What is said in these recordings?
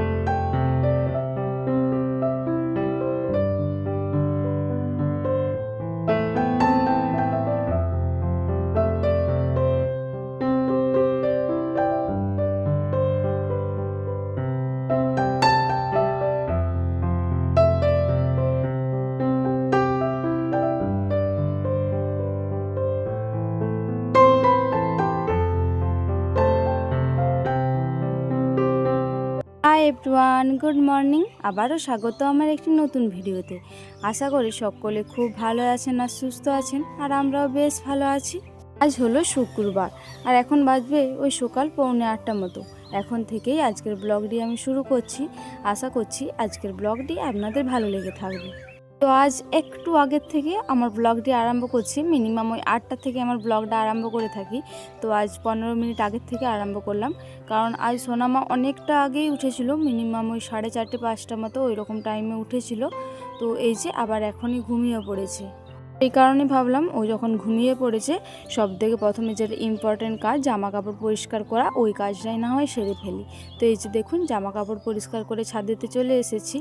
Bye. Everyone good morning আবারও স্বাগত আমার একটি নতুন ভিডিওতে। আশা করি সকলে খুব ভালো আছেন আর সুস্থ আছেন, আর আমরাও বেশ ভালো আছি। আজ হলো শুক্রবার, আর এখন বাজবে ওই সকাল পৌনে আটটা মতো। এখন থেকেই আজকের ব্লগটি আমি শুরু করছি। আশা করছি আজকের ব্লগটি আপনাদের ভালো লেগে থাকবে। তো আজ একটু আগের থেকে আমার ব্লগটি আরম্ভ করছি। মিনিমাম ওই আটটা থেকে আমার ব্লগটা আরম্ভ করে থাকি। তো আজ পনেরো মিনিট আগের থেকে আরম্ভ করলাম। কারণ আজ সোনামা অনেকটা আগেই উঠেছিল। মিনিমাম ওই সাড়ে চারটে পাঁচটা মতো ওই রকম টাইমে উঠেছিল। তো এই যে আবার এখনই ঘুমিয়ে পড়েছে। এই কারণে ভাবলাম ও যখন ঘুমিয়ে পড়েছে, সব থেকে প্রথমে যেটা ইম্পর্টেন্ট কাজ জামা কাপড় পরিষ্কার করা, ওই কাজটাই না হয় সেরে ফেলি। তো এই যে দেখুন জামা কাপড় পরিষ্কার করে ছাদেতে চলে এসেছি।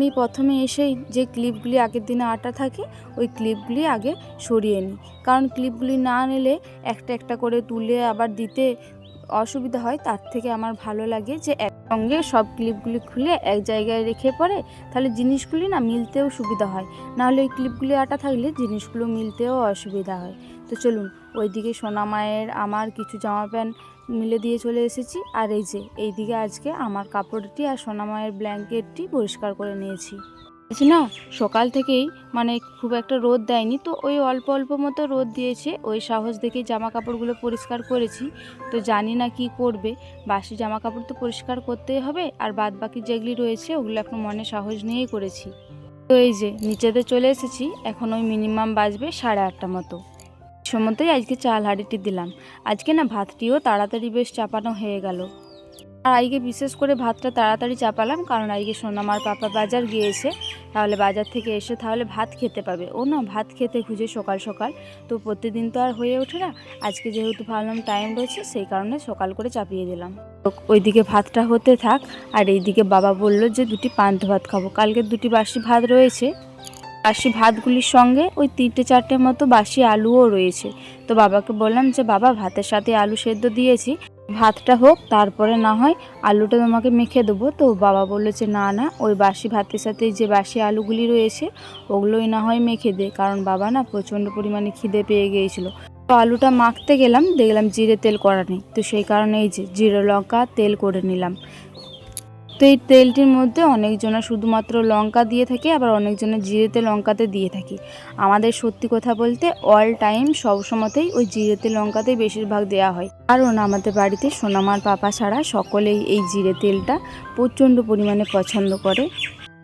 আমি প্রথমে এসেই যে ক্লিপগুলি আগের দিনে আটা থাকে, ওই ক্লিপগুলি আগে সরিয়ে নিই। কারণ ক্লিপগুলি না নিলে একটা একটা করে তুলে আবার দিতে অসুবিধা হয়, তার থেকে আমার ভালো লাগে যে একসঙ্গে সব ক্লিপগুলি খুলে এক জায়গায় রেখে পরে তাহলে জিনিসগুলি না মিলতেও সুবিধা হয়। নাহলে ওই ক্লিপগুলি আটা থাকলে জিনিসগুলো মিলতেও অসুবিধা হয়। তো চলুন, ওইদিকে সোনা মায়ের আমার কিছু জামা প্যান্ট মিলে দিয়ে চলে এসেছি। আর এই যে, এইদিকে আজকে আমার কাপড়টি আর সোনা মায়ের ব্ল্যাঙ্কেটটি পরিষ্কার করে নিয়েছি। না, সকাল থেকেই মানে খুব একটা রোদ দেয়নি। তো ওই অল্প অল্প মতো রোদ দিয়েছে। ওই সাহস দেখেই জামা কাপড়গুলো পরিষ্কার করেছি। তো জানি না কি করবে। বাসি জামা কাপড় তো পরিষ্কার করতেই হবে। আর বাদ বাকি যেগুলি রয়েছে, ওগুলো এখন মনে সাহস নিয়েই করেছি। তো এই যে, নিচেতে চলে এসেছি। এখন ওই মিনিমাম বাজবে সাড়ে আটটা মতো। সময়তেই আজকে চাল হাঁড়িটি দিলাম। আজকে না ভাতটিও তাড়াতাড়ি বেশ চাপানো হয়ে গেল। আর আজকে বিশেষ করে ভাতটা তাড়াতাড়ি চাপালাম, কারণ আজকে সোনামার পাপা বাজার গিয়েছে। তাহলে বাজার থেকে এসে তাহলে ভাত খেতে পাবে। ও না ভাত খেতে খুঁজে সকাল সকাল। তো প্রতিদিন তো আর হয়ে ওঠে না। আজকে যেহেতু ভাবলাম টাইম রয়েছে, সেই কারণে সকাল করে চাপিয়ে দিলাম। ওইদিকে ভাতটা হতে থাক। আর এইদিকে বাবা বলল যে দুটি পান্ত ভাত খাব। কালকে দুটি বাসি ভাত রয়েছে। বাসি ভাতগুলির সঙ্গে ওই তিনটে চারটে মতো বাসি আলুও রয়েছে। তো বাবাকে বললাম যে, বাবা, ভাতের সাথে আলু সেদ্ধ দিয়েছি। ভাতটা হোক, তারপরে না হয় আলুটা তোমাকে মেখে দেবো। তো বাবা বলল যে, না না, ওই বাসি ভাতের সাথে যে বাসি আলুগুলি রয়েছে, ওগুলোই না হয় মেখে দে। কারণ বাবা না প্রচণ্ড পরিমাণে খিদে পেয়ে গিয়েছিল। তো আলুটা মাখতে গেলাম, দেখলাম জিরে তেল করা নেই। তো সেই কারণে এই যে জিরে লঙ্কা তেল করে নিলাম। তো এই তেলটির মধ্যে অনেকজনা শুধুমাত্র লঙ্কা দিয়ে থাকে, আবার অনেকজনে জিরেতে লঙ্কাতে দিয়ে থাকি। আমাদের সত্যি কথা বলতে অল টাইম সব সময়তেই ওই জিরেতে লঙ্কাতেই বেশিরভাগ দেওয়া হয়। কারণ আমাদের বাড়িতে সোনামার পাপা ছাড়া সকলেই এই জিরে তেলটা প্রচণ্ড পরিমাণে পছন্দ করে।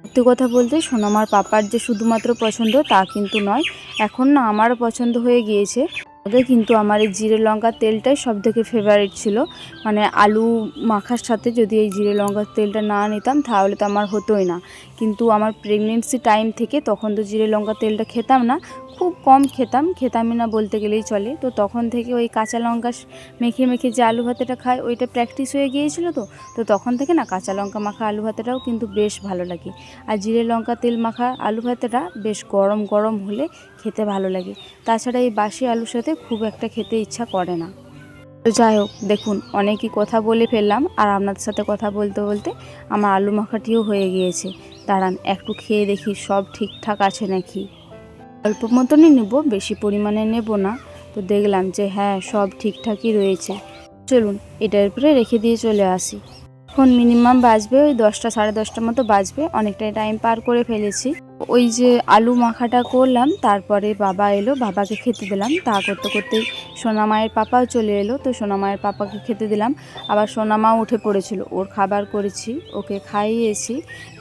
সত্যি কথা বলতে সোনামার পাপার যে শুধুমাত্র পছন্দ তা কিন্তু নয়, এখন না আমারও পছন্দ হয়ে গিয়েছে। আগে কিন্তু আমার এই জিরে লঙ্কার তেলটাই সব থেকে ফেভারিট ছিল। মানে আলু মাখার সাথে যদি এই জিরে লঙ্কার তেলটা না নিতাম, তাহলে তো আমার হতোই না। কিন্তু আমার প্রেগনেন্সি টাইম থেকে তখন তো জিরে লঙ্কার তেলটা খেতাম না। খুব কম খেতাম, খেতামই না বলতে গেলেই চলে। তো তখন থেকে ওই কাঁচা লঙ্কা মেখে মেখে যে আলু ভাতেটা খায় ওইটা প্র্যাকটিস হয়ে গিয়েছিল তো। তো তখন থেকে না কাঁচা লঙ্কা মাখা আলু ভাতেটাও কিন্তু বেশ ভালো লাগে। আর জিরে লঙ্কা, তেল মাখা আলু ভাতেটা বেশ গরম গরম হলে খেতে ভালো লাগে। তাছাড়া এই বাসি আলুর সাথে খুব একটা খেতে ইচ্ছা করে না। তো যাই হোক, দেখুন, অনেকই কথা বলে ফেললাম। আর আপনাদের সাথে কথা বলতে বলতে আমার আলু মাখাটিও হয়ে গিয়েছে। দাঁড়ান, একটু খেয়ে দেখি সব ঠিকঠাক আছে নাকি। অল্প মতনই নেব, বেশি পরিমাণে নেব না। তো দেখলাম যে হ্যাঁ সব ঠিকঠাকই রয়েছে। চলুন, এটার উপরে রেখে দিয়ে চলে আসি। এখন মিনিমাম বাজবে ওই দশটা, সাড়ে দশটার মতো বাজবে। অনেকটাই টাইম পার করে ফেলেছি। ওই যে আলু মাখাটা করলাম, তারপরে বাবা এলো, বাবাকে খেতে দিলাম। তা করতে করতেই সোনামায়ের পাপাও চলে এলো, তো সোনামায়ের পাপাকে খেতে দিলাম। আবার সোনামাও উঠে পড়েছিল, ওর খাবার করেছি, ওকে খাইয়েছি।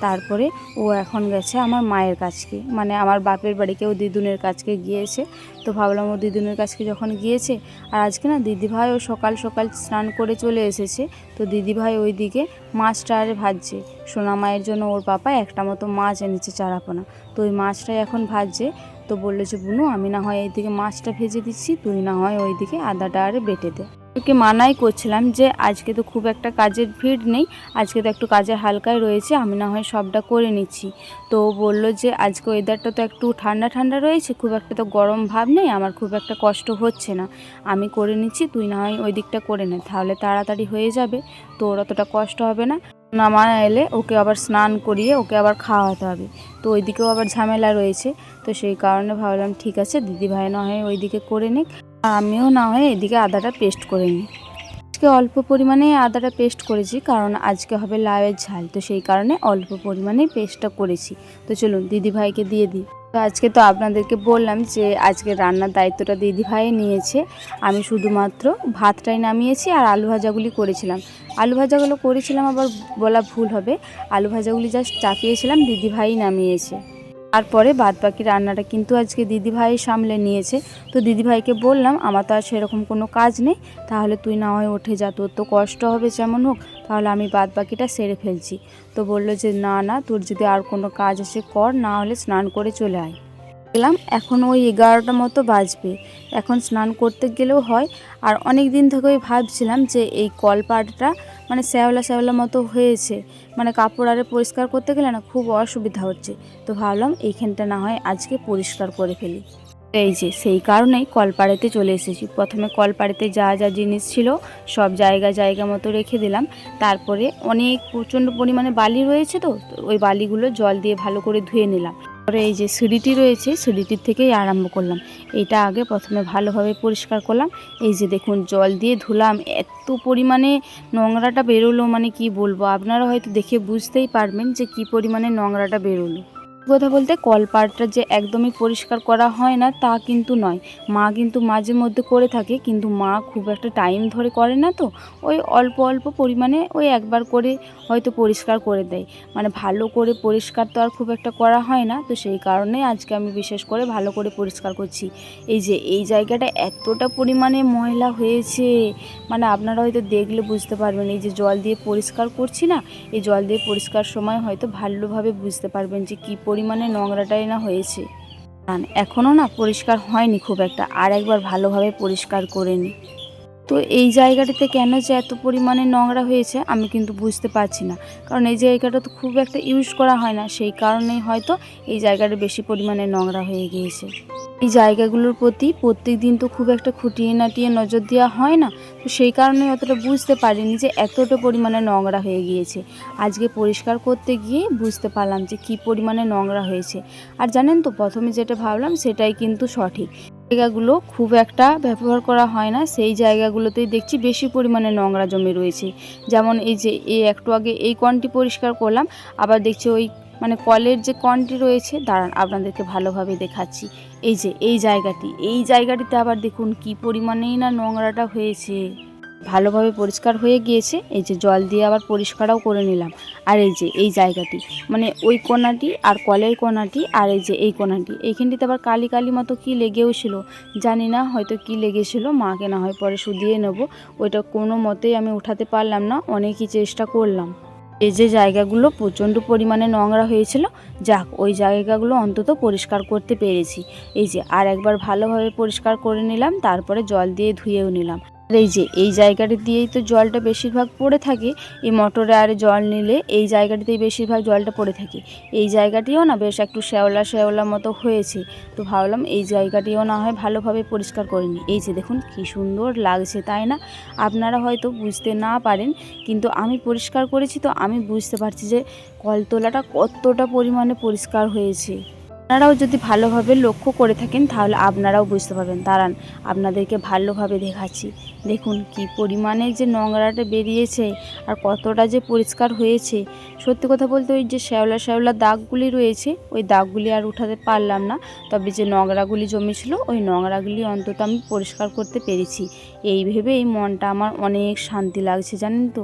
তারপরে ও এখন গেছে আমার মায়ের কাছকে মানে আমার বাপের বাড়িকে ও দিদুনের কাছকে গিয়েছে। তো ভাবলাম ও দিদুনের কাছকে যখন গিয়েছে, আর আজকে না দিদিভাই ও সকাল সকাল স্নান করে চলে এসেছে, তো দিদিভাই ওইদিকে মাছটা আরে ভাজছে। সোনা মায়ের জন্য ওর পাপা একটা মতো মাছ এনেছে চারাপোনা। তো ওই মাছটাই এখন ভাজছে। তো বলল যে, বুনু, আমি না হয় এইদিকে মাছটা ভেজে দিচ্ছি, তুই না হয় ওইদিকে আদাটা আরে বেটে দে। ওকে মানাই করছিলাম যে, আজকে তো খুব একটা কাজের ভিড় নেই, আজকে তো একটু কাজের হালকায় রয়েছে, আমি না হয় সবটা করে নিচ্ছি। তো বলল যে, আজকে ওয়েদারটা তো একটু ঠান্ডা ঠান্ডা রয়েছে, খুব একটা তো গরম ভাব নেই, আমার খুব একটা কষ্ট হচ্ছে না। আমি করে নিচ্ছি, তুই না হয় ওই দিকটা করে নে, তাহলে তাড়াতাড়ি হয়ে যাবে, তোর অতটা কষ্ট হবে না। নামা এলে ওকে আবার স্নান করিয়ে ওকে আবার খাওয়াতে হবে। তো ওইদিকেও আবার ঝামেলা রয়েছে। তো সেই কারণে ভাবলাম, ঠিক আছে, দিদিভাই না হয় ওইদিকে করে নিক। আর আমিও না হয় এদিকে আদাটা পেস্ট করে নিই। আজকে অল্প পরিমাণে আদাটা পেস্ট করেছি, কারণ আজকে হবে লাউয়ের ঝাল। তো সেই কারণে অল্প পরিমাণে পেস্টটা করেছি। তো চলুন, দিদিভাইকে দিয়ে দিই। তো আজকে তো আপনাদেরকে বললাম যে আজকে রান্নার দায়িত্বটা দিদিভাই নিয়েছে। আমি শুধুমাত্র ভাতটাই নামিয়েছি আর আলু ভাজাগুলি করেছিলাম। আলু ভাজাগুলো করেছিলাম আবার বলা ভুল হবে। আলু ভাজাগুলি জাস্ট চাপিয়েছিলাম, দিদিভাই নামিয়েছে। তারপরে বাদ বাকি রান্নাটা কিন্তু আজকে দিদিভাই সামলে নিয়েছে। তো দিদিভাইকে বললাম, আমার তো আর সেরকম কোনো কাজ নেই। তাহলে তুই না হয় উঠে যা, তোর তো কষ্ট হবে যেমন হোক। তাহলে আমি বাদ বাকিটা সেরে ফেলছি। তো বলল যে, না না, তোর যদি আর কোনো কাজ আছে কর, না হলে স্নান করে চলে আয়। গেলাম, এখন ওই এগারোটা মতো বাজবে। এখন স্নান করতে গেলেও হয়। আর অনেক দিন থেকে ওই ভাবছিলাম যে, এই কলপাটটা মানে শ্যাওলা শ্যাওলা মতো হয়েছে। মানে কাপড় আরে পরিষ্কার করতে গেলে না খুব অসুবিধা হচ্ছে। তো ভাবলাম এইখানটা না হয় আজকে পরিষ্কার করে ফেলি। এই যে, সেই কারণেই কলপাড়েতে চলে এসেছি। প্রথমে কলপাড়েতে যা যা জিনিস ছিল সব জায়গা জায়গা মতো রেখে দিলাম। তারপরে অনেক প্রচণ্ড পরিমাণে বালি রয়েছে তো ওই বালিগুলো জল দিয়ে ভালো করে ধুয়ে নিলাম। পরে এই যে সিঁড়িটি রয়েছে, সিঁড়িটির থেকেই আরম্ভ করলাম। এটা আগে প্রথমে ভালোভাবে পরিষ্কার করলাম। এই যে দেখুন, জল দিয়ে ধুলাম, এত পরিমাণে নোংরাটা বেরোলো মানে কি বলব? আপনারা হয়তো দেখে বুঝতেই পারবেন যে কি পরিমাণে নোংরাটা বেরোলো। কথা বলতে কলপাটটা যে একদমই পরিষ্কার করা হয় না, তা কিন্তু নয়। মা কিন্তু মাঝে মধ্যে করে থাকে, কিন্তু মা খুব একটা টাইম ধরে করে না তো। ওই অল্প অল্প পরিমাণে ওই একবার করে হয়তো পরিষ্কার করে দেয়। মানে ভালো করে পরিষ্কার তো আর খুব একটা করা হয় না, তো সেই কারণে আজকে আমি বিশেষ করে ভালো করে পরিষ্কার করছি। এই যে, এই জায়গাটা এতটা পরিমাণে ময়লা হয়েছে মানে আপনারা হয়তো দেখলে বুঝতে পারবেন, এই যে জল দিয়ে পরিষ্কার করছি না, এই জল দিয়ে পরিষ্কার সময় হয়তো ভালোভাবে বুঝতে পারবেন যে কী পরিমাণে নোংরাটাই না হয়েছে। এখনও না পরিষ্কার হয়নি খুব একটা। আর একবার ভালোভাবে পরিষ্কার করে নিই তো এই জায়গাটিতে কেন যে এত পরিমাণে নোংরা হয়েছে, আমি কিন্তু বুঝতে পারছি না। কারণ এই জায়গাটা তো খুব একটা ইউজ করা হয় না, সেই কারণেই হয়তো এই জায়গাটা বেশি পরিমাণে নোংরা হয়ে গিয়েছে। এই জায়গাগুলোর প্রতি প্রত্যেক দিন তো খুব একটা খুঁটিয়ে নাটিয়ে নজর দেওয়া হয় না, তো সেই কারণে অতটা বুঝতে পারিনি যে এতটা পরিমাণে নোংরা হয়ে গিয়েছে। আজকে পরিষ্কার করতে গিয়ে বুঝতে পারলাম যে কী পরিমাণে নোংরা হয়েছে। আর জানেন তো, প্রথমে যেটা ভাবলাম সেটাই কিন্তু সঠিক। জায়গাগুলো খুব একটা ব্যবহার করা হয় না। সেই জায়গাগুলোতেই দেখছি বেশি পরিমাণে নোংরা জমে রয়েছে। যেমন এই যে, এই একটু আগে এই কনটি পরিষ্কার করলাম, আবার দেখছি ওই মানে কলের যে কনটি রয়েছে, দাঁড়ান, আপনাদেরকে ভালোভাবে দেখাচ্ছি। এই যে, এই জায়গাটি, এই জায়গাটিতে আবার দেখুন কি পরিমাণেই না নোংরাটা হয়েছে। ভালোভাবে পরিষ্কার হয়ে গিয়েছে, এই যে জল দিয়ে আবার পরিষ্কারও করে নিলাম। আর এই যে, এই জায়গাটি মানে ওই কোনাটি আর কলের কোনাটি আর এই যে, এই কোনাটি, এইখানটিতে আবার কালি কালি মতো কি লেগেও ছিল, জানি না, হয়তো কি লেগেছিল, মাকে না হয় পরে শুধিয়ে নেব। ওইটা কোনো মতেই আমি উঠাতে পারলাম না, অনেকই চেষ্টা করলাম। এই যে জায়গাগুলো প্রচণ্ড পরিমাণে নোংরা হয়েছিল, যাক, ওই জায়গাগুলো অন্তত পরিষ্কার করতে পেরেছি। এই যে, আর একবার ভালোভাবে পরিষ্কার করে নিলাম, তারপরে জল দিয়ে ধুয়েও নিলাম। এই যে, এই জায়গাটি দিয়েই তো জলটা বেশিরভাগ পড়ে থাকে। এই মোটরে আর জল নিলে এই জায়গাটিতেই বেশিরভাগ জলটা পড়ে থাকে। এই জায়গাটিও না বেশ একটু শ্যাওলা শ্যাওলা মতো হয়েছে। তো ভাবলাম এই জায়গাটিও না হয় ভালোভাবে পরিষ্কার করে নিই। এই যে দেখুন, কি সুন্দর লাগছে, তাই না? আপনারা হয়তো বুঝতে না পারেন, কিন্তু আমি পরিষ্কার করেছি তো আমি বুঝতে পারছি যে কলতলাটা কতটা পরিমাণে পরিষ্কার হয়েছে। আপনারাও যদি ভালোভাবে লক্ষ্য করে থাকেন, তাহলে আপনারাও বুঝতে পারবেন। দাঁড়ান, আপনাদেরকে ভালোভাবে দেখাচ্ছি। দেখুন কি পরিমাণে যে নোংরাটা বেরিয়েছে আর কতটা যে পরিষ্কার হয়েছে। সত্যি কথা বলতে ওই যে শ্যাওলা শ্যাওলা দাগগুলি রয়েছে, ওই দাগগুলি আর উঠাতে পারলাম না। তবে যে নোংরাগুলি জমেছিল, ওই নোংরাগুলি অন্তত আমি পরিষ্কার করতে পেরেছি। এই ভেবে এই মনটা আমার অনেক শান্তি লাগছে, জানেন তো?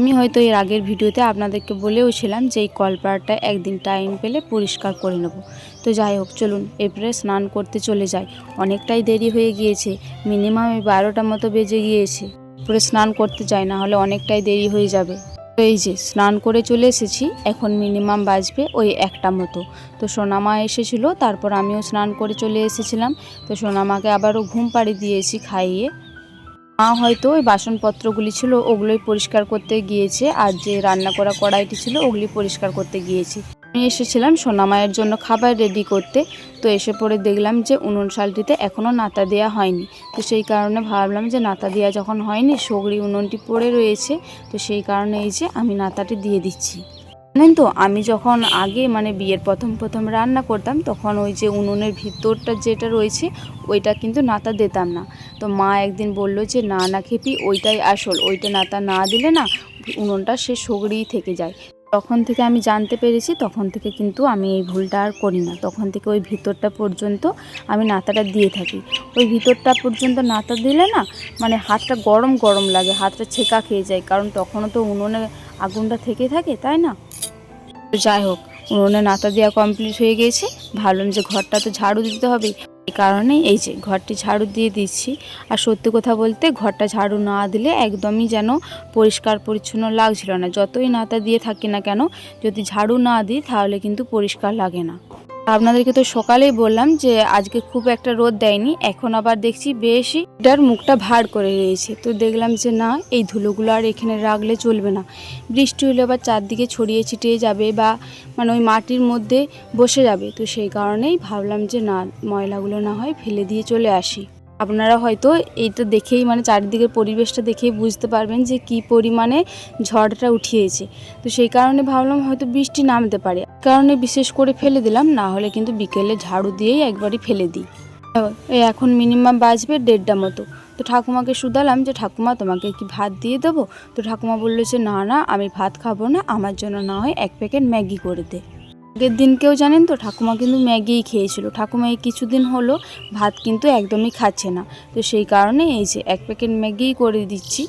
আমি হয়তো এর আগের ভিডিওতে আপনাদেরকে বলেওছিলাম যে এই কলপাড়টা একদিন টাইম পেলে পরিষ্কার করে নেব। তো যাই হোক, চলুন এরপরে স্নান করতে চলে যাই। অনেকটাই দেরি হয়ে গিয়েছে মিনিমাম বারোটা মতো বেজে গিয়েছে। পরে স্নান করতে যাই, না হলে অনেকটাই দেরি হয়ে যাবে। তো এই যে, স্নান করে চলে এসেছি, এখন মিনিমাম বাজবে ওই একটা মতো। তো সোনামা এসেছিল, তারপর আমিও স্নান করে চলে এসেছিলাম। তো সোনামাকে আবারও ঘুম পাড়ি দিয়েছি খাইয়ে। মা হয়তো ওই বাসনপত্রগুলি ছিল, ওগুলোই পরিষ্কার করতে গিয়েছে আর যে রান্না করা কড়াইটি ছিল, ওগুলি পরিষ্কার করতে গিয়েছি। আমি এসেছিলাম সোনামায়ের জন্য খাবার রেডি করতে, তো এসে পরে দেখলাম যে উনুন শালটিতে এখনও নাতা দেওয়া হয়নি। তো সেই কারণে ভাবলাম যে নাতা দেওয়া যখন হয়নি, সগড়ি উনুনটি পড়ে রয়েছে, তো সেই কারণে এই যে আমি নাতাটি দিয়ে দিচ্ছি। জানেন তো, আমি যখন আগে মানে বিয়ের প্রথম প্রথম রান্না করতাম, তখন ওই যে উনুনের ভিতরটা যেটা রয়েছে, ওইটা কিন্তু নাতা দিতাম না। তো মা একদিন বলল যে, না না খেপি, ওইটাই আসল, ওইটা নাতা না দিলে না উনুনটা সে সগড়িই থেকে যায়। তখন থেকে আমি জানতে পেরেছি, তখন থেকে কিন্তু আমি এই ভুলটা আর করি না। তখন থেকে ওই ভিতরটা পর্যন্ত আমি নাতাটা দিয়ে থাকি। ওই ভিতরটা পর্যন্ত নাতা দিলে না মানে হাতটা গরম গরম লাগে, হাতটা ছেঁকা খেয়ে যায়। কারণ তখনও তো উনুনে আগুনটা থেকে থাকে, তাই না? যাই হোক, উনুনে নাতা দেওয়া কমপ্লিট হয়ে গেছে। ভাবলাম যে ঘরটা তো ঝাড়ু দিতে হবে, এই কারণে এই যে ঘরটি ঝাড়ু দিয়ে দিচ্ছি। আর সত্যি কথা বলতে ঘরটা ঝাড়ু না দিলে একদমই যেন পরিষ্কার পরিচ্ছন্ন লাগছিল না। যতই নাতা দিয়ে থাকি না কেন, যদি ঝাড়ু না দিই তাহলে কিন্তু পরিষ্কার লাগে না। আপনাদেরকে তো সকালেই বললাম যে আজকে খুব একটা রোদ দেয়নি, এখন আবার দেখছি বেশি এটার মুখটা ভার করে রয়েছে। তো দেখলাম যে না, এই ধুলোগুলো আর এখানে রাখলে চলবে না। বৃষ্টি হলে আবার চারদিকে ছড়িয়ে ছিটিয়ে যাবে বা মানে ওই মাটির মধ্যে বসে যাবে। তো সেই কারণেই ভাবলাম যে না, ময়লাগুলো না হয় ফেলে দিয়ে চলে আসি। আপনারা হয়তো এইটা দেখেই মানে চারিদিকের পরিবেশটা দেখেই বুঝতে পারবেন যে কি পরিমাণে ঝড়টা উঠিয়েছে। তো সেই কারণে ভাবলাম হয়তো বৃষ্টি নামতে পারে। কারণে বিশেষ করে ফেলে দিলাম, না হলে কিন্তু বিকেলে ঝাড়ু দিয়েই একবারই ফেলে দিই। এখন মিনিমাম বাজবে দেড়টা মতো। তো ঠাকুমাকে শুধালাম যে, ঠাকুমা, তোমাকে কি ভাত দিয়ে দেবো? তো ঠাকুমা বলল যে, না না, আমি ভাত খাব না, আমার জন্য না হয় এক প্যাকেট ম্যাগি করে দে। আগের দিনকেও জানেন তো, ঠাকুমা কিন্তু ম্যাগিই খেয়েছিল। ঠাকুমা এই কিছুদিন হলো ভাত কিন্তু একদমই খাচ্ছে না। তো সেই কারণে এই যে এক প্যাকেট ম্যাগিই করে দিচ্ছি।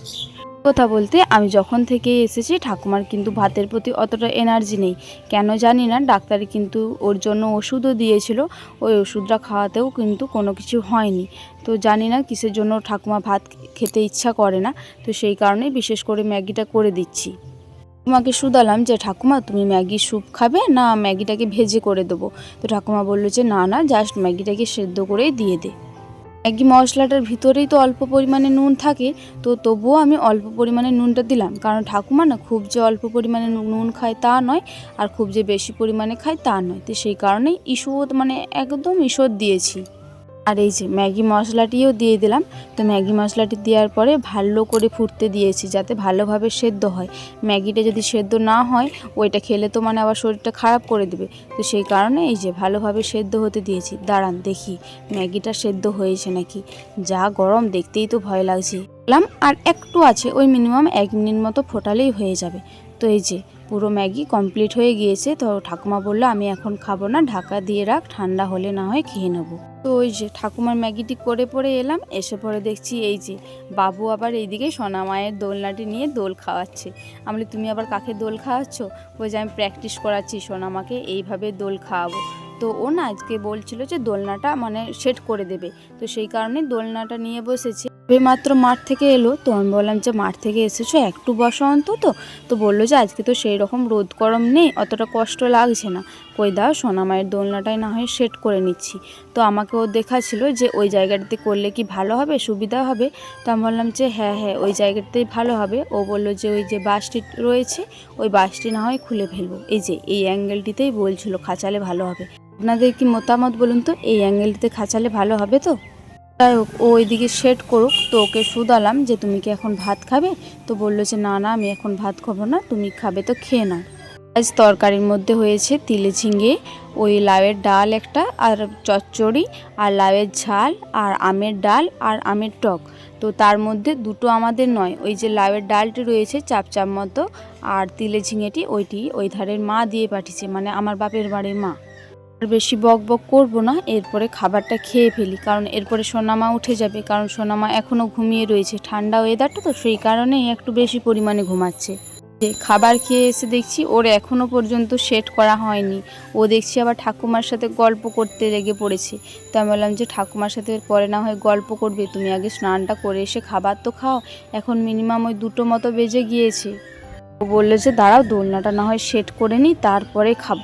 কথা বলতে আমি যখন থেকে এসেছি, ঠাকুমার কিন্তু ভাতের প্রতি অতটা এনার্জি নেই। কেন জানি না ডাক্তারে কিন্তু ওর জন্য ওষুধও দিয়েছিল। ওই ওষুধটা খাওয়াতেও কিন্তু কোনো কিছু হয়নি। তো জানি না কিসের জন্য ঠাকুমা ভাত খেতে ইচ্ছা করে না। তো সেই কারণে বিশেষ করে ম্যাগিটা করে দিচ্ছি। ঠাকুমাকে শুধালাম যে, ঠাকুমা, তুমি ম্যাগি স্যুপ খাবে? না, ম্যাগিটাকে ভেজে করে দেবো। তো ঠাকুমা বলল যে, না না জাস্ট ম্যাগিটাকে সেদ্ধ করেই দিয়ে দে। ম্যাগি মশলাটার ভিতরেই তো অল্প পরিমাণে নুন থাকে, তো তবুও আমি অল্প পরিমাণে নুনটা দিলাম। কারণ ঠাকুমা না, খুব যে অল্প পরিমাণে নুন খায় তা নয়, আর খুব যে বেশি পরিমাণে খায় তা নয়। তো সেই কারণেই ঈষৎ মানে একদম ঈষৎ দিয়েছি। আর এই যে ম্যাগি মশলাটিও দিয়ে দিলাম। তো ম্যাগি মশলাটি দেওয়ার পরে ভালো করে ফুটতে দিয়েছি যাতে ভালোভাবে সেদ্ধ হয়। ম্যাগিটা যদি সেদ্ধ না হয়, ওইটা খেলে তো মানে আবার শরীরটা খারাপ করে দেবে। তো সেই কারণে এই যে ভালোভাবে সেদ্ধ হতে দিয়েছি। দাঁড়ান দেখি, ম্যাগিটা সেদ্ধ হয়েছে নাকি? যা গরম, দেখতেই তো ভয় লাগছে। আর একটু আছে, ওই মিনিমাম এক মিনিট মতো ফোটালেই হয়ে যাবে। তো এই যে পুরো ম্যাগি কমপ্লিট হয়ে গিয়েছে। তো ঠাকুমা বলল, আমি এখন খাব না, ঢাকা দিয়ে রাখ, ঠান্ডা হলে না হয় খেয়ে নেব। তো ওই যে ঠাকুমার ম্যাগিটি করে পরে এলাম, এসে পরে দেখছি এই যে বাবু আবার এইদিকে সোনা মায়ের দোলনাটি নিয়ে দোল খাওয়াচ্ছে। আমি তুমি আবার কাকে দোল খাওয়াচ্ছ? যে, আমি প্র্যাকটিস করাচ্ছি সোনামাকে এইভাবে দোল খাওয়াবো। তো ও না আজকে বলছিল যে, দোলনাটা মানে সেট করে দেবে। তো সেই কারণে দোলনাটা নিয়ে বসেছে। মাত্র মাঠ থেকে এলো। তো আমি বললাম যে, মাঠ থেকে এসেছ? একটু বসো অন্তত। তো বলল যে, আজকে তো সেই রকম রোদ গরম নেই, অতটা কষ্ট লাগছে না। কই দাও সোনামায়ের দোলনাটাই না হয় সেট করে নিচ্ছি। তো আমাকে ও দেখাচ্ছিল যে, ওই জায়গাটাতে করলে কি ভালো হবে? সুবিধা হবে? তো আমি বললাম যে হ্যাঁ হ্যাঁ ওই জায়গাটাতেই ভালো হবে। ও বলল যে, ওই যে বাসটি রয়েছে, ওই বাসটি না হয় খুলে ফেলব। এই যে, এই অ্যাঙ্গেলটিতেই বলছিল, খাঁচালে ভালো হবে। আপনাদের কি মতামত বলুন তো? এই অ্যাঙ্গেলটিতে খাঁচালে ভালো হবে তো? যাই হোক, ও ওইদিকে সেট করুক, তো ওকে শুধালাম যে তুমি কি এখন ভাত খাবে? তো বলল যে, না না, আমি এখন ভাত খাব না, তুমি খাবে, তো খেয়ে নাও। আজ তরকারির মধ্যে হয়েছে তিলে ঝিঙে, ওই লাউয়ের ডাল একটা, আর চচ্চড়ি, আর লাউয়ের ঝাল, আর আমের ডাল, আর আমের টক। তো তার মধ্যে দুটো আমাদের নয়, ওই যে লাউয়ের ডালটি রয়েছে চাপ চাপ মতো, আর তিলে ঝিঙেটি ওইটি, ওই ধারের মা দিয়ে পাঠিয়েছে মানে আমার বাপের বাড়ির মা। বেশি বক বক করব না, এরপরে খাবারটা খেয়ে ফেলি। কারণ এরপরে সোনামা উঠে যাবে, কারণ সোনামা এখনও ঘুমিয়ে রয়েছে। ঠান্ডা ওয়েদারটা তো সেই কারণেই একটু বেশি পরিমাণে ঘুমাচ্ছে। যে খাবার খেয়ে এসে দেখছি ওর এখনও পর্যন্ত সেট করা হয়নি। ও দেখছি আবার ঠাকুমার সাথে গল্প করতে লেগে পড়েছে। তো আমি বললাম যে, ঠাকুমার সাথে পরে না হয় গল্প করবে। তুমি আগে স্নানটা করে এসে খাবার তো খাও। এখন মিনিমাম ওই দুটো মতো বেজে গিয়েছে। ও বলল যে, দাঁড়াও, দোলনাটা না হয় সেট করে নিই, তারপরে খাব।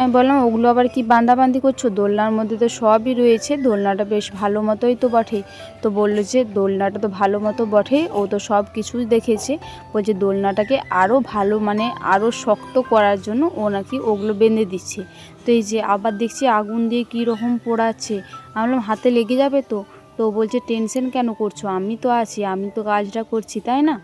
আমি বললাম, ওগুলো আবার কি বান্দাবান্দি করছ? দোলনার মধ্যে তো সবই রয়েছে। দোলনাটা বেশ ভালো মতোই তো বটে। তো বলল যে, দোলনাটা তো ভালো মতো বটে। ও তো সব কিছুই দেখেছে। বলছে, দোলনাটাকে আরও ভালো মানে আরও শক্ত করার জন্য ও নাকি ওগুলো বেঁধে দিচ্ছে। তো এই যে আবার দেখছি আগুন দিয়ে কী রকম পোড়াচ্ছে। আমি বললাম, হাতে লেগে যাবে তো? তো বলছে, টেনশন কেন করছ? আমি তো আছি, আমি তো কাজটা করছি, তাই না?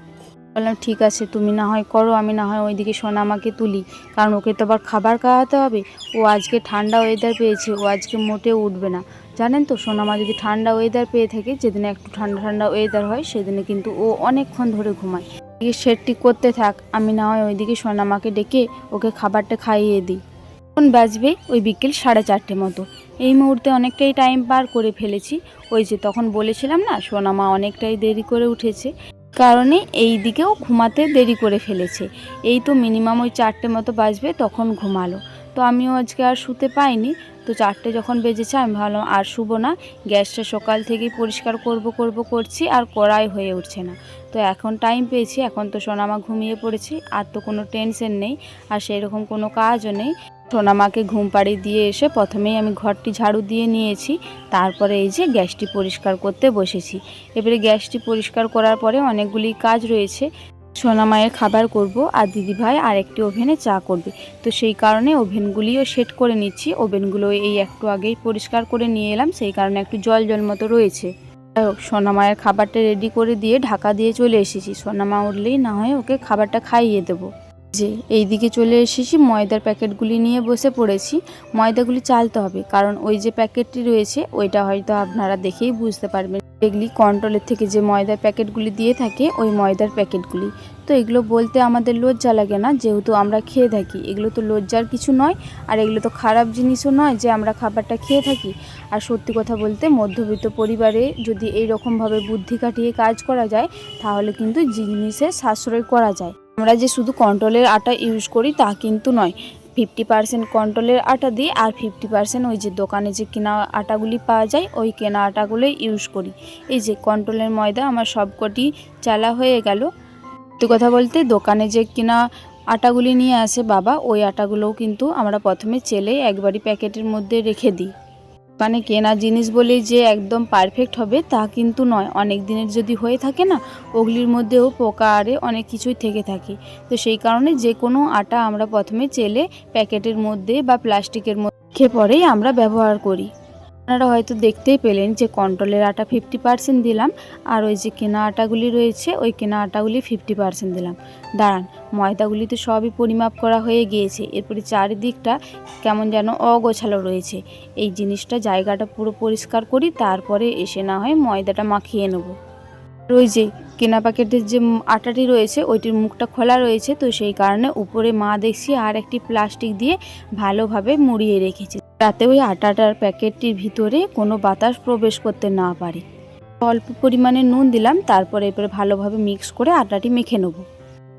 বললাম, ঠিক আছে, তুমি না হয় করো, আমি না হয় ওইদিকে সোনামাকে তুলি। কারণ ওকে তো আবার খাবার খাওয়াতে হবে। ও আজকে ঠান্ডা ওয়েদার পেয়েছে, ও আজকে মোটেও উঠবে না। জানেন তো সোনামা যদি ঠান্ডা ওয়েদার পেয়ে থাকে, যেদিনে একটু ঠান্ডা ঠান্ডা ওয়েদার হয়, সেদিনে কিন্তু ও অনেকক্ষণ ধরে ঘুমায়। এদিকে সেটটি করতে থাক, আমি না হয় ওইদিকে সোনামাকে ডেকে ওকে খাবারটা খাইয়ে দিই। তখন বাজবে ওই বিকেল সাড়ে চারটে মতো। এই মুহূর্তে অনেকটাই টাইম পার করে ফেলেছি। ওই যে তখন বলেছিলাম না সোনামা অনেকটাই দেরি করে উঠেছে। কারণে এই দিকেও ঘুমাতে দেরি করে ফেলেছে। এই তো মিনিমাম ওই চারটে মতো বাজবে, তখন ঘুমালো। তো আমিও আজকে আর শুতে পাইনি। তো চারটে যখন বেজেছে, আমি ভাবলাম আর শুবো না। গ্যাসটা সকাল থেকেই পরিষ্কার করব করব, করছি, আর করাই হয়ে উঠছে না। তো এখন টাইম পেয়েছি, এখন তো সোনামা ঘুমিয়ে পড়েছি, আর তো কোনো টেনশন নেই, আর সেরকম কোনো কাজও নেই। সোনামাকে ঘুম পাড়িয়ে দিয়ে এসে প্রথমেই আমি ঘরটি ঝাড়ু দিয়ে নিয়েছি, তারপরে এই যে গ্যাসটি পরিষ্কার করতে বসেছি। এবারে গ্যাসটি পরিষ্কার করার পরে অনেকগুলি কাজ রয়েছে। সোনামায়ের খাবার করব আর দিদিভাই আর একটি ওভেনে চা করবে। তো সেই কারণে ওভেনগুলিও সেট করে নিচ্ছি। ওভেনগুলো এই একটু আগেই পরিষ্কার করে নিয়ে এলাম, সেই কারণে একটু জল জল মতো রয়েছে। যাই হোক, সোনামায়ের খাবারটা রেডি করে দিয়ে ঢাকা দিয়ে চলে এসেছি। সোনামা উঠলেই না হয় ওকে খাবারটা খাইয়ে দেবো। যে এই দিকে চলে এসেছি, ময়দার প্যাকেটগুলি নিয়ে বসে পড়েছি। ময়দাগুলি চালতে হবে, কারণ ওই যে প্যাকেটটি রয়েছে, ওইটা হয়তো আপনারা দেখেই বুঝতে পারবেন। এগুলি কন্ট্রোলের থেকে যে ময়দার প্যাকেটগুলি দিয়ে থাকে, ওই ময়দার প্যাকেটগুলি। তো এগুলো বলতে আমাদের লজ্জা লাগে না, যেহেতু আমরা খেয়ে থাকি। এগুলো তো লজ্জার কিছু নয়, আর এগুলো তো খারাপ জিনিসও নয় যে আমরা খাবারটা খেয়ে থাকি। আর সত্যি কথা বলতে, মধ্যবিত্ত পরিবারে যদি এই রকমভাবে বুদ্ধি কাটিয়ে কাজ করা যায়, তাহলে কিন্তু জিনিসের সাশ্রয় করা যায়। আমরা যে শুধু কন্ট্রোলের আটা ইউজ করি তা কিন্তু নয়। ফিফটি পার্সেন্ট কন্ট্রোলের আটা দিই আর ফিফটি পার্সেন্ট ওই যে দোকানে যে কেনা আটাগুলি পাওয়া যায়, ওই কেনা আটাগুলোই ইউজ করি। এই যে কন্ট্রোলের ময়দা আমার সবকটি চালা হয়ে গেল। সত্যি কথা বলতে দোকানে যে কেনা আটাগুলি নিয়ে আসে বাবা, ওই আটাগুলোও কিন্তু আমরা প্রথমে চেলে একবারই প্যাকেটের মধ্যে রেখে দিই। দোকানে কেনা জিনিস বলেই যে একদম পারফেক্ট হবে, তা কিন্তু নয়। অনেক দিনের যদি হয়ে থাকে না, ওগুলির মধ্যেও পোকা আরে অনেক কিছুই থেকে থাকে। তো সেই কারণে যে কোনো আটা আমরা প্রথমে চেলে প্যাকেটের মধ্যে বা প্লাস্টিকের মধ্যে পরেই আমরা ব্যবহার করি। আপনারা হয়তো দেখতেই পেলেন যে কন্ট্রোলের আটা ফিফটি পার্সেন্ট দিলাম আর ওই যে কেনা আটাগুলি রয়েছে, ওই কেনা আটাগুলি ফিফটি পার্সেন্ট দিলাম। দাঁড়ান, ময়দাগুলি তো সবই পরিমাপ করা হয়ে গিয়েছে, এরপরে চারিদিকটা কেমন যেন অগোছালো রয়েছে। এই জিনিসটা জায়গাটা পুরো পরিষ্কার করি, তারপরে এসে না হয় ময়দাটা মাখিয়ে নেব। ওই যে কেনা প্যাকেটের যে আটাটি রয়েছে, ওইটির মুখটা খোলা রয়েছে, তো সেই কারণে উপরে মা দেখছি আর একটি প্লাস্টিক দিয়ে ভালোভাবে মুড়িয়ে রেখেছে। যাতে ওই আটাটার প্যাকেটটির ভিতরে কোনো বাতাস প্রবেশ করতে না পারে। অল্প পরিমাণে নুন দিলাম, তারপরে এবারে ভালোভাবে মিক্স করে আটাটি মেখে নেব।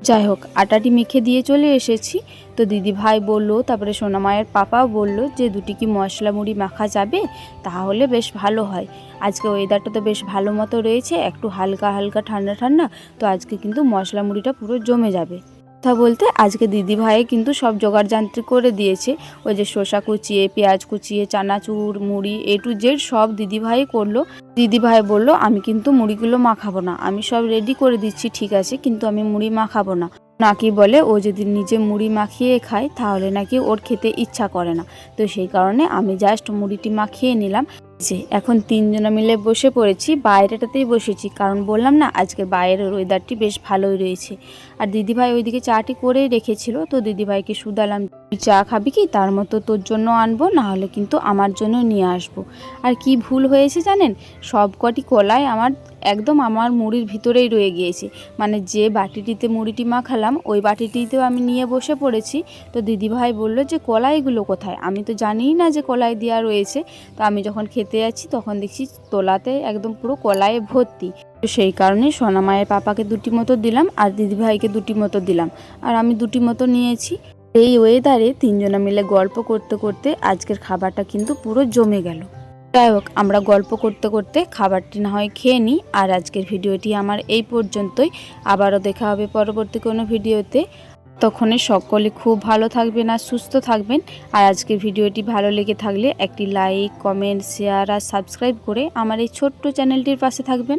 যাই হোক, আটাটি মেখে দিয়ে চলে এসেছি। তো দিদি ভাই বলল, তারপরে সোনামায়ের পাপাও বলল যে, দুটি কি মশলা মুড়ি মাখা যাবে? তাহলে বেশ ভালো হয়। আজকে ওয়েদারটা তো বেশ ভালো মতো রয়েছে, একটু হালকা হালকা ঠান্ডা ঠান্ডা, তো আজকে কিন্তু মশলা মুড়িটা পুরো জমে যাবে। কথা বলতে আজকে দিদি ভাই কিন্তু সব জোগাড় যান্ত্রিক করে দিয়েছে। ওই যে শসা কুচিয়ে, পেঁয়াজ কুচিয়ে, চানাচুর, মুড়ি, এ টু জেড সব দিদি ভাই করল। দিদি ভাই বলল, আমি কিন্তু মুড়িগুলো মাখাবো না। আমি সব রেডি করে দিচ্ছি, ঠিক আছে, কিন্তু আমি মুড়ি মাখাবো না। নাকি বলে, ও যদি নিজে মুড়ি মাখিয়ে খায়, তাহলে নাকি ওর খেতে ইচ্ছা করে না। তো সেই কারণে আমি জাস্ট মুড়িটি মাখিয়ে নিলাম। যে এখন তিনজনে মিলে বসে পড়েছি, বাইরেটাতেই বসেছি। কারণ বললাম না আজকে বাইরের ওয়েদারটি বেশ ভালোই রয়েছে। আর দিদিভাই ওইদিকে চাটি করেই রেখেছিল। তো দিদিভাইকে শুধালাম চা খাবি কি? তার মতো তোর জন্য আনব না হলে কিন্তু আমার জন্য নিয়ে আসব। আর কি ভুল হয়েছে জানেন? সব কটি কলাই আমার একদম আমার মুড়ির ভিতরেই রয়ে গিয়েছে। মানে যে বাটিটিতে মুড়িটি মাখালাম, ওই বাটিটিতেও আমি নিয়ে বসে পড়েছি। তো দিদিভাই বলল যে, কলাইগুলো কোথায়? আমি তো জানিই না যে কলাই দেওয়া রয়েছে। তো আমি যখন খেতে যাচ্ছি, তখন দেখছি তোলাতে একদম পুরো কলাইয়ে ভর্তি। সেই কারণে সোনা মায়ের পাপাকে দুটি মতো দিলাম আর দিদিভাইকে দুটি মতো দিলাম। আর আমি দুটি মতো নিয়েছি। এই ওয়েদারে তিনজনা মিলে গল্প করতে করতে আজকের খাবারটা কিন্তু পুরো জমে গেল। যাই হোক, আমরা গল্প করতে করতে খাবারটি না হয় খেয়ে নিই। আর আজকের ভিডিওটি আমার এই পর্যন্তই। আবারও দেখা হবে পরবর্তী কোনো ভিডিওতে। ততক্ষণে সকলে খুব ভালো থাকবেন আর সুস্থ থাকবেন। আর আজকের ভিডিওটি ভালো লেগে থাকলে একটি লাইক কমেন্ট শেয়ার আর সাবস্ক্রাইব করে আমার এই ছোট্ট চ্যানেলটির পাশে থাকবেন।